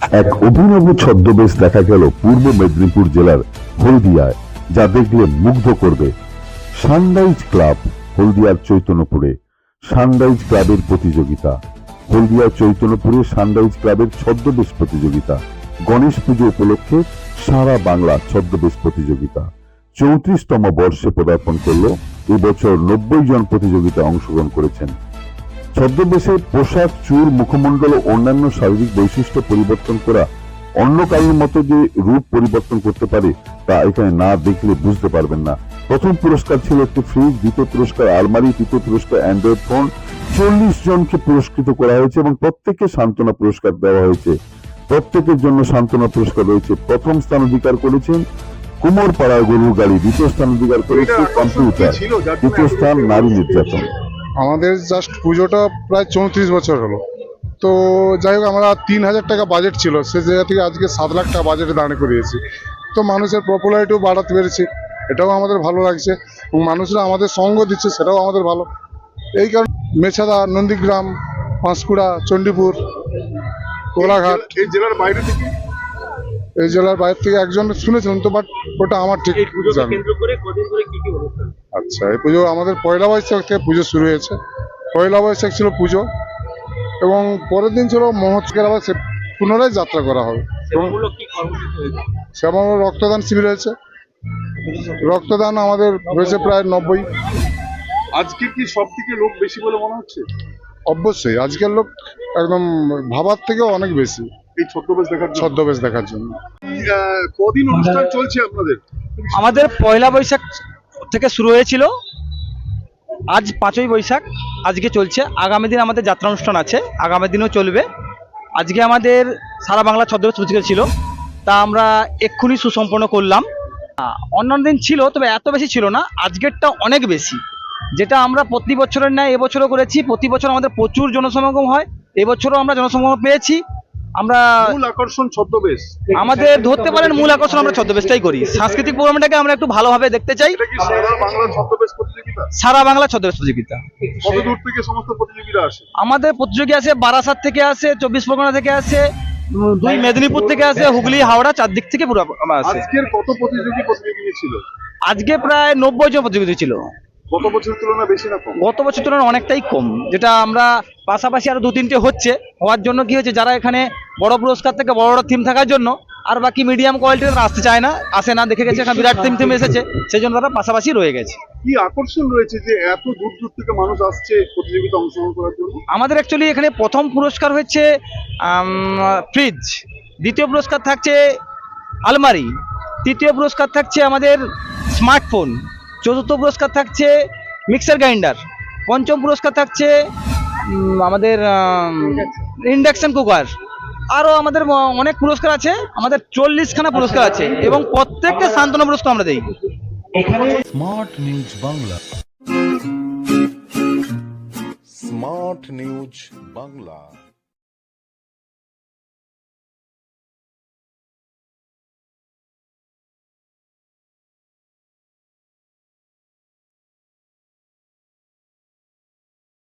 এক অভিনব ছদ্মবেশ দেখা গেল পূর্ব মেদিনীপুর জেলার হলদিয়ায়, যা দেখলে মুগ্ধ করবে। সানরাইজ ক্লাব, হলদিয়ার চৈতন্যপুরে। সানরাইজ ক্লাবের প্রতিযোগিতা। হলদিয়ার চৈতন্যপুরে সানরাইজ ক্লাবের ছদ্মবেশ প্রতিযোগিতা। গণেশ পুজো উপলক্ষে সারা বাংলা ছদ্মবেশ প্রতিযোগিতা। চৌত্রিশতম বর্ষে পদার্পণ করল, এবছর নব্বই জন প্রতিযোগিতা অংশগ্রহণ করেছেন। ছদ্মবেশে পোশাক চুর মুখমণ্ডল ও অন্যান্য শারীরিক বৈশিষ্ট্য পরিবর্তন করা অন্য কারোর মতো যে রূপ পরিবর্তন করতে পারে তা এখানে না দেখলে বুঝতে পারবেন না। প্রথম পুরস্কার ছিল একটি ফ্রিজ দ্বিতীয় পুরস্কার আলমারি তৃতীয় পুরস্কার অ্যান্ড্রয়েড ফোন। চল্লিশ জনকে পুরস্কৃত করা হয়েছে এবং প্রত্যেককে সান্ত্বনা পুরস্কার দেওয়া হয়েছে। প্রত্যেকের জন্য সান্ত্বনা পুরস্কার রয়েছে। প্রথম স্থান অধিকার করেছেন কুমোর পাড়ার গরুর গাড়ি দ্বিতীয় স্থান অধিকার করেছে কম্পিউটার তৃতীয় স্থান নারী নির্যাতন। আমাদের জাস্ট পুজোটা প্রায় চৌত্রিশ বছর হলো। তো যাই হোক আমরা তিন হাজার টাকা বাজেট ছিল সে জায়গা থেকে আজকে সাত লাখ টাকা বাজেটে দাঁড় করিয়েছি। তো মানুষের পপুলারিটিও বাড়াতে পেরেছি এটাও আমাদের ভালো লাগছে এবং মানুষরা আমাদের সঙ্গ দিচ্ছে সেটাও আমাদের ভালো। এই কারণে মেছাদা নন্দীগ্রাম পাঁশকুড়া চণ্ডীপুর কোলাঘাট। এই জেলার বাইরে থেকে? এই জেলার বাইরে থেকে একজন শুনেছিলাম তো বাট ওটা আমার ঠিক জানি আচ্ছা এই পুজো আমাদের পয়লা বৈশাখ থেকে পুজো শুরু হয়েছে। পয়লা বৈশাখ ছিল পুজো এবং পরের দিন ছিল মহোৎসবের আবার সে পুনরায় যাত্রা করা হবে। এবং সেমন রক্তদান শিবির হয়েছে। রক্তদান আমাদের হয়েছে প্রায় নব্বই। আজকে কি সব থেকে লোক বেশি বলে মনে হচ্ছে? অবশ্যই আজকের লোক একদম ভাবার থেকেও অনেক বেশি। এই ছদ্মবেশ দেখার জন্য? ছদ্মবেশ দেখার জন্য। কদিন অনুষ্ঠান চলছে আপনাদের? আমাদের পয়লা বৈশাখ থেকে শুরু হয়েছিল আজ পাঁচই বৈশাখ, আজকে চলছে। আগামী দিন আমাদের যাত্রা অনুষ্ঠান আছে, আগামী দিনও চলবে। আজকে আমাদের সারা বাংলা ছদ্মবেশ প্রতিযোগিতা ছিল, তা আমরা এক্ষুনি সুসম্পন্ন করলাম। অন্যান্য দিন ছিল, তবে এত বেশি ছিল না, আজকেরটা অনেক বেশি। যেটা আমরা প্রতি বছরের ন্যায় এবছরও করেছি, প্রতি বছর আমাদের প্রচুর জনসমাগম হয়, এবছরও আমরা জনসমাগম পেয়েছি। আমরা মূল আকর্ষণ ছদ্মবেশ। আমাদের ধরতে পারেন মূল আকর্ষণ আমরা ছদ্মবেশটাই করি। সাংস্কৃতিক প্রোগ্রামটাকে আমরা একটু ভালোভাবে দেখতে চাই। সারা বাংলা ছদ্মবেশ প্রতিযোগিতা? কত দূর থেকে সমস্ত প্রতিযোগীরা আসে? আমাদের প্রতিযোগী আছে বারাসাত থেকে আসে চব্বিশ পরগনা থেকে আসে দুই মেদিনীপুর থেকে আসে হুগলি হাওড়া চারদিক থেকে পুরো আজকের কত প্রতিযোগী প্রতিযোগী ছিল? আজকে প্রায় নব্বই জন প্রতিযোগী ছিল। গত বছরের তুলনায় বেশি না কম? গত বছর তুলনায় অনেকটাই কম যেটা আমরা পাশাপাশি আরও দু তিনটে হচ্ছে। হওয়ার জন্য কি হচ্ছে যারা এখানে বড় পুরস্কার থেকে বড় বড় থিম থাকার জন্য আর বাকি মিডিয়াম কোয়ালিটির তারা আসতে চায় না আসে না দেখে গেছে এখানে বিরাট থিম থিম এসেছে সেই জন্য তারা পাশাপাশি রয়ে গেছে। কি আকর্ষণ রয়েছে যে এত দূর দূর থেকে মানুষ আসছে প্রতিযোগিতা অংশগ্রহণ করার জন্য? আমাদের অ্যাকচুয়ালি এখানে প্রথম পুরস্কার হচ্ছে ফ্রিজ দ্বিতীয় পুরস্কার থাকছে আলমারি তৃতীয় পুরস্কার থাকছে আমাদের স্মার্টফোন চতুর্থ পুরস্কার থাকছে মিক্সার গ্রাইন্ডার, পঞ্চম পুরস্কার থাকছে আমাদের ইন্ডাকশন কুকার। আরও আমাদের অনেক পুরস্কার আছে, আমাদের চল্লিশখানা পুরস্কার আছে এবং প্রত্যেকটা সান্ত্বনা পুরস্কার আমরা দিই। Smart news Bangla. Smart news Bangla.